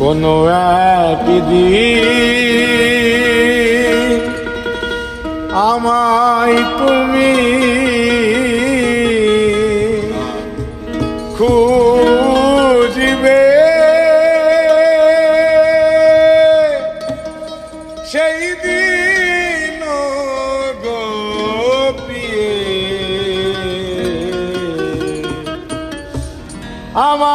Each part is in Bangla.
কোনো কোন আমায় তুমি খুঁজিবে। সেই দিন গোপিয়ে আমার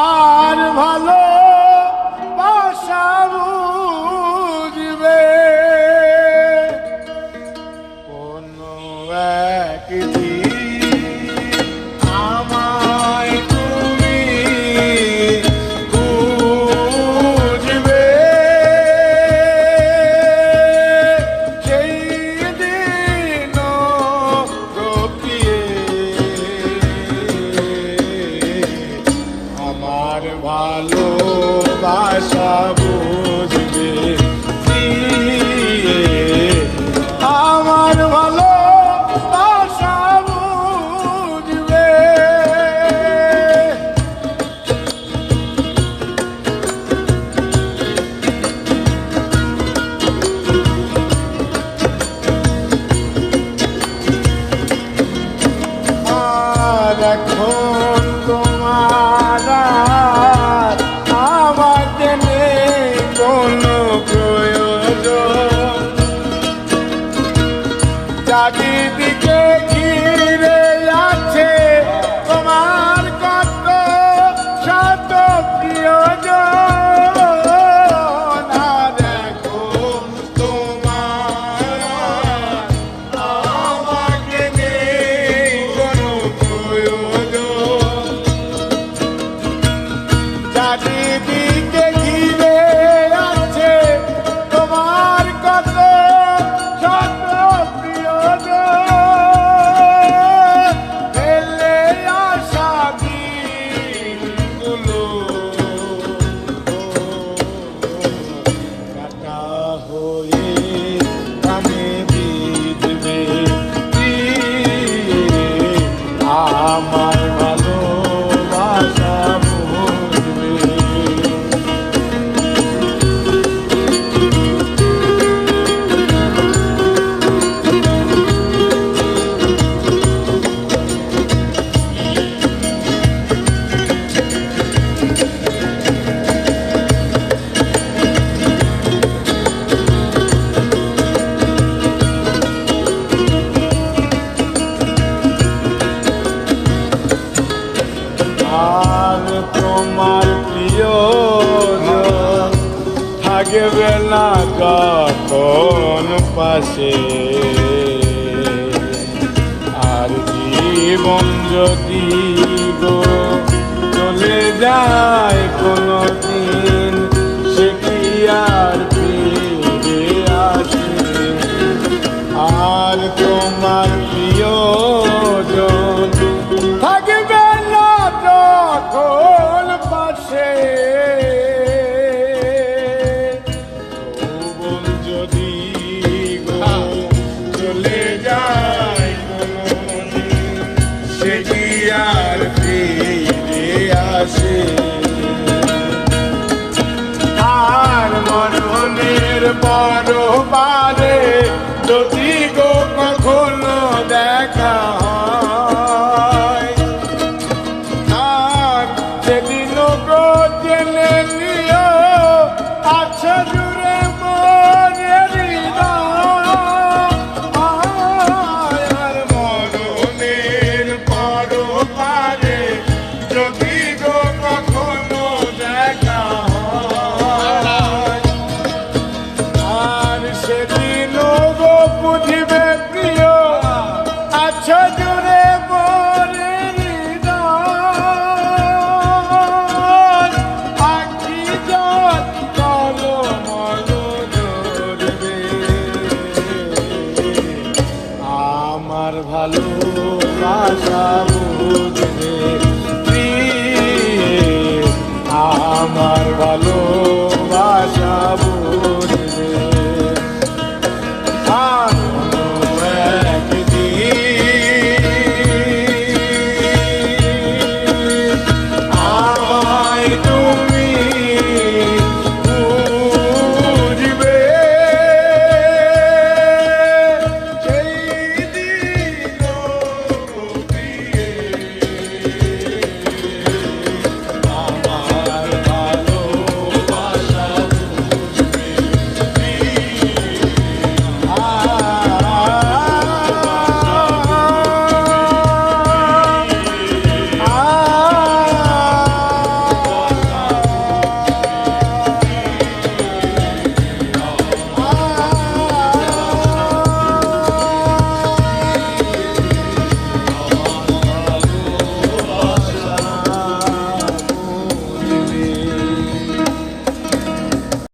আর তোমার প্রিয় থাকবে না কখন পাশে। আর জীবন যদি গো চলে যায় কোনো Mighty Barnum, my